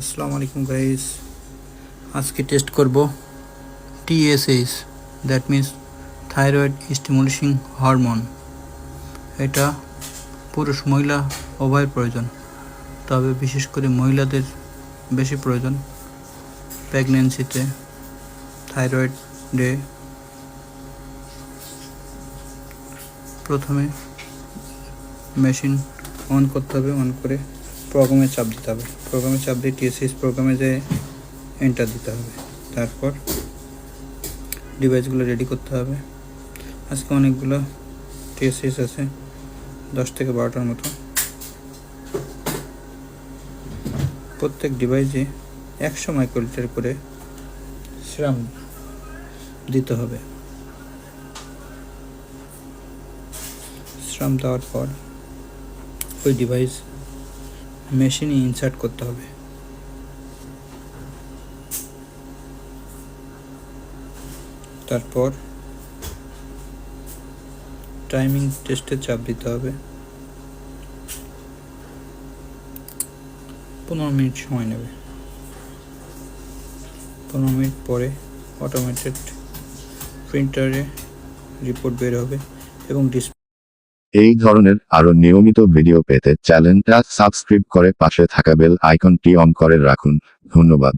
আসসালামু আলাইকুম গাইস আজকে টেস্ট করব TSH that means thyroid stimulating hormone এটা পুরুষ মহিলা উভয়ের প্রয়োজন। তবে বিশেষ করে মহিলাদের বেশি প্রয়োজন প্রেগনেন্সিতে থাইরয়েডে প্রথমে মেশিন অন করতে হবে অন করে প্রোগ্রামে চাপ দিতে হবে। প্রোগ্রামে চাপ দিয়ে টিএসএস প্রোগ্রামে যে এন্টার দিতে হবে। তারপর ডিভাইসগুলো রেডি করতে হবে। আজকে অনেকগুলো টিএসএস আছে, দশ থেকে বারোটার মতো। প্রত্যেক ডিভাইসে একশো মাইক্রোলিটার করে শ্রাম দিতে হবে। শ্রাম দেওয়ার পর ওই ডিভাইস মেশিনে ইনসার্ট করতে হবে। তারপর টাইমিং টেস্টে চাপ দিতে হবে। পনেরো মিনিট সময় নেবে। পনেরো মিনিট পরে অটোমেটেড প্রিন্টারে রিপোর্ট বের হবে এবং ডিসপ্লে এই ধরনের আরও নিয়মিত ভিডিও পেতে চ্যানেলটা সাবস্ক্রাইব করে পাশে থাকা বেল আইকনটি অন করে রাখুন। ধন্যবাদ।